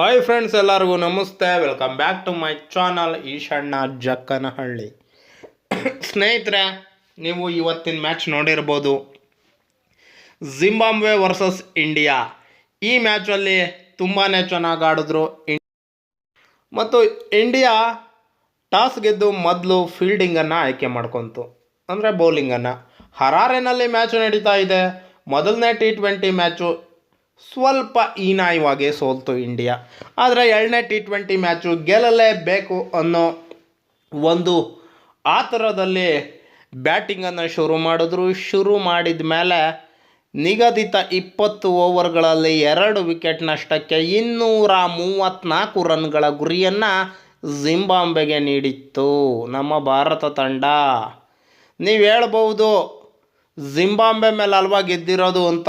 Hi friends ಎಲ್ಲರಿಗೂ ನಮಸ್ತೆ. Welcome back to my channel Eshanna Jakkanahalli. ಸ್ನೇಹಿತರೆ, ನೀವು ಇವತ್ತಿನ ಮ್ಯಾಚ್ ನೋಡಿರ್ಬೋದು. ಜಿಂಬಾಬ್ವೆ ವರ್ಸಸ್ ಇಂಡಿಯಾ ಈ ಮ್ಯಾಚಲ್ಲಿ ತುಂಬಾ ಚೆನ್ನಾಗಿ ಆಡಿದ್ರು ಮತ್ತು ಇಂಡಿಯಾ ಟಾಸ್ ಗೆದ್ದು ಮೊದಲು ಫೀಲ್ಡಿಂಗನ್ನು ಆಯ್ಕೆ ಮಾಡ್ಕೊತು. ಅಂದರೆ ಬೌಲಿಂಗನ್ನು ಹರಾರೆನಲ್ಲಿ ಮ್ಯಾಚ್ ನಡೀತಾ ಇದೆ. ಮೊದಲನೇ ಟಿ ಟ್ವೆಂಟಿ ಮ್ಯಾಚು ಸ್ವಲ್ಪ ಹೀನಾಯವಾಗಿ ಸೋಲ್ತು ಇಂಡಿಯಾ. ಆದರೆ ಎರಡನೇ ಟಿ ಟ್ವೆಂಟಿ ಮ್ಯಾಚು ಗೆಲ್ಲಲೇಬೇಕು ಅನ್ನೋ ಒಂದು ಆ ಥರದಲ್ಲಿ ಬ್ಯಾಟಿಂಗನ್ನು ಶುರು ಮಾಡಿದ್ರು. ಶುರು ಮಾಡಿದ ಮೇಲೆ ನಿಗದಿತ ಇಪ್ಪತ್ತು ಓವರ್ಗಳಲ್ಲಿ ಎರಡು ವಿಕೆಟ್ ನಷ್ಟಕ್ಕೆ ಇನ್ನೂರ ಮೂವತ್ತ್ನಾಲ್ಕು ರನ್ಗಳ ಗುರಿಯನ್ನು ಜಿಂಬಾಂಬೆಗೆ ನೀಡಿತ್ತು. ನಮ್ಮ ಭಾರತ ತಂಡ. ನೀವು ಹೇಳ್ಬೋದು ಜಿಂಬಾಂಬೆ ಮೇಲೆ ಅಲ್ವಾ ಗೆದ್ದಿರೋದು ಅಂತ.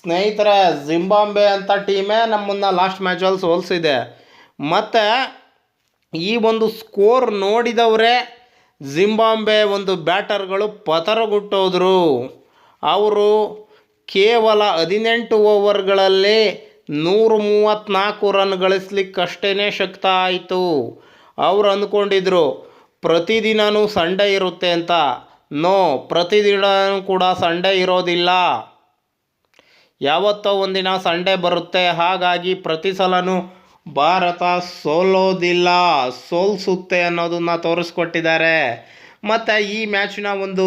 ಸ್ನೇಹಿತರೆ ಜಿಂಬಾಂಬೆ ಅಂತ ಟೀಮೇ ನಮ್ಮನ್ನು ಲಾಸ್ಟ್ ಮ್ಯಾಚಲ್ಲಿ ಸೋಲಿಸಿದೆ. ಮತ್ತು ಈ ಒಂದು ಸ್ಕೋರ್ ನೋಡಿದವರೇ ಜಿಂಬಾಂಬೆ ಒಂದು ಬ್ಯಾಟರ್ಗಳು ಪತರಗುಟ್ಟೋದ್ರು. ಅವರು ಕೇವಲ ಹದಿನೆಂಟು ಓವರ್ಗಳಲ್ಲಿ ನೂರು ಮೂವತ್ತ್ನಾಲ್ಕು ರನ್ ಗಳಿಸ್ಲಿಕ್ಕಷ್ಟೇ ಶಕ್ತ ಆಯಿತು. ಅವ್ರು ಅಂದ್ಕೊಂಡಿದ್ರು ಪ್ರತಿದಿನವೂ ಸಂಡೇ ಇರುತ್ತೆ ಅಂತ. ನೋ ಪ್ರತಿದಿನ ಕೂಡ ಸಂಡೇ ಇರೋದಿಲ್ಲ. ಯಾವತ್ತೋ ಒಂದಿನ ಸಂಡೇ ಬರುತ್ತೆ, ಹಾಗಾಗಿ ಪ್ರತಿ ಸಲನೂ ಭಾರತ ಸೋಲೋದಿಲ್ಲ, ಸೋಲ್ಸುತ್ತೆ ಅನ್ನೋದನ್ನ ತೋರಿಸ್ಕೊಟ್ಟಿದ್ದಾರೆ. ಮತ್ತು ಈ ಮ್ಯಾಚಿನ ಒಂದು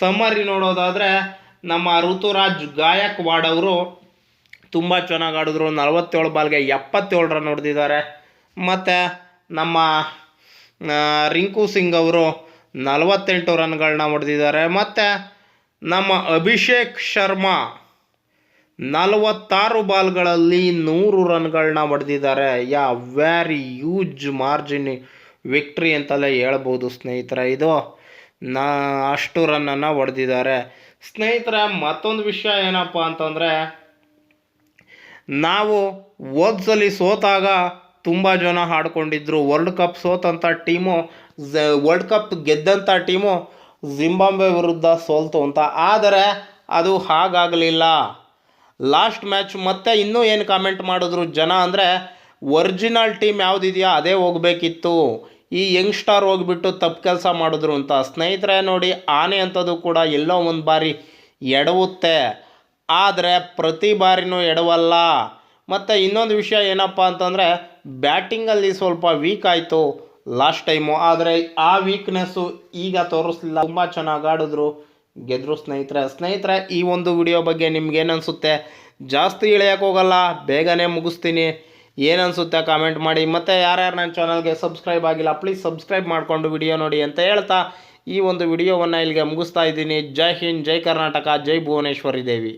ಸಮರಿ ನೋಡೋದಾದರೆ ನಮ್ಮ ಋತುರಾಜ್ ಗಾಯಕ್ವಾಡ್ ಅವರು ತುಂಬ ಚೆನ್ನಾಗಿ ಆಡಿದ್ರು, ನಲವತ್ತೇಳು ಬಾಲ್ಗೆ ಎಪ್ಪತ್ತೇಳು ರನ್ ಹೊಡೆದಿದ್ದಾರೆ ಮತ್ತು ನಮ್ಮ ರಿಂಕು ಸಿಂಗ್ ಅವರು ನಲವತ್ತೆಂಟು ರನ್ಗಳನ್ನ ಹೊಡೆದಿದ್ದಾರೆ. ಮತ್ತು ನಮ್ಮ ಅಭಿಷೇಕ್ ಶರ್ಮಾ ನಲವತ್ತಾರು ಬಾಲ್ಗಳಲ್ಲಿ ನೂರು ರನ್ಗಳನ್ನ ಹೊಡೆದಿದ್ದಾರೆ. Yeah, very huge margin victory ಅಂತಲೇ ಹೇಳ್ಬೋದು ಸ್ನೇಹಿತರೆ. ಇದು ನಾ, ಅಷ್ಟು ರನ್ನನ್ನು ಹೊಡೆದಿದ್ದಾರೆ. ಸ್ನೇಹಿತರೆ, ಮತ್ತೊಂದು ವಿಷಯ ಏನಪ್ಪ ಅಂತಂದರೆ, ನಾವು ಓದ್ಸಲಿ ಸೋತಾಗ ತುಂಬ ಜನ ಹಾಡ್ಕೊಂಡಿದ್ರು ವರ್ಲ್ಡ್ ಕಪ್ ಸೋತಂಥ ಟೀಮು ವರ್ಲ್ಡ್ ಕಪ್ ಗೆದ್ದಂಥ ಟೀಮು ಜಿಂಬಾಬ್ವೆ ವಿರುದ್ಧ ಸೋಲ್ತು ಅಂತ. ಆದರೆ ಅದು ಹಾಗಾಗಲಿಲ್ಲ. ಲಾಸ್ಟ್ ಮ್ಯಾಚ್ ಮತ್ತೆ ಇನ್ನೂ ಏನು ಕಾಮೆಂಟ್ ಮಾಡಿದ್ರು ಜನ ಅಂದರೆ, ಒರಿಜಿನಲ್ ಟೀಮ್ ಯಾವುದಿದೆಯಾ? ಅದೇ ಹೋಗಬೇಕಿತ್ತು. ಈ ಯಂಗ್ಸ್ಟಾರ್ ಹೋಗ್ಬಿಟ್ಟು ತಪ್ಪು ಕೆಲಸ ಮಾಡಿದ್ರು ಅಂತ. ಸ್ನೇಹಿತರೆ ನೋಡಿ, ಆನೆ ಅಂಥದ್ದು ಕೂಡ ಎಲ್ಲೋ ಒಂದು ಬಾರಿ ಎಡವುತ್ತೆ. ಆದರೆ ಪ್ರತಿ ಬಾರಿನೂ ಎಡವಲ್ಲ. ಮತ್ತು ಇನ್ನೊಂದು ವಿಷಯ ಏನಪ್ಪ ಅಂತಂದರೆ ಬ್ಯಾಟಿಂಗಲ್ಲಿ ಸ್ವಲ್ಪ ವೀಕ್ ಆಯಿತು ಲಾಸ್ಟ್ ಟೈಮು ಆದರೆ ಆ ವೀಕ್ನೆಸ್ಸು ಈಗ ತೋರಿಸ್ಲಿಲ್ಲ. ತುಂಬ ಚೆನ್ನಾಗಿ ಆಡಿದ್ರು. ಗೆದ್ರು ಸ್ನೇಹಿತರೆ ಸ್ನೇಹಿತರೆ, ಈ ಒಂದು ವಿಡಿಯೋ ಬಗ್ಗೆ ನಿಮ್ಗೇನು ಅನಿಸುತ್ತೆ ಜಾಸ್ತಿ ಇಳಿಯೋಕೆ ಹೋಗಲ್ಲ, ಬೇಗನೆ ಮುಗಿಸ್ತೀನಿ. ಏನನ್ಸುತ್ತೆ ಕಾಮೆಂಟ್ ಮಾಡಿ. ಮತ್ತು ಯಾರ್ಯಾರು ನನ್ನ ಚಾನಲ್ಗೆ ಸಬ್ಸ್ಕ್ರೈಬ್ ಆಗಿಲ್ಲ ಪ್ಲೀಸ್ ಸಬ್ಸ್ಕ್ರೈಬ್ ಮಾಡಿಕೊಂಡು ವಿಡಿಯೋ ನೋಡಿ ಅಂತ ಹೇಳ್ತಾ ಈ ಒಂದು ವಿಡಿಯೋವನ್ನು ಇಲ್ಲಿಗೆ ಮುಗಿಸ್ತಾ ಇದ್ದೀನಿ. ಜೈ ಹಿಂದ್, ಜೈ ಕರ್ನಾಟಕ, ಜೈ ಭುವನೇಶ್ವರಿ ದೇವಿ.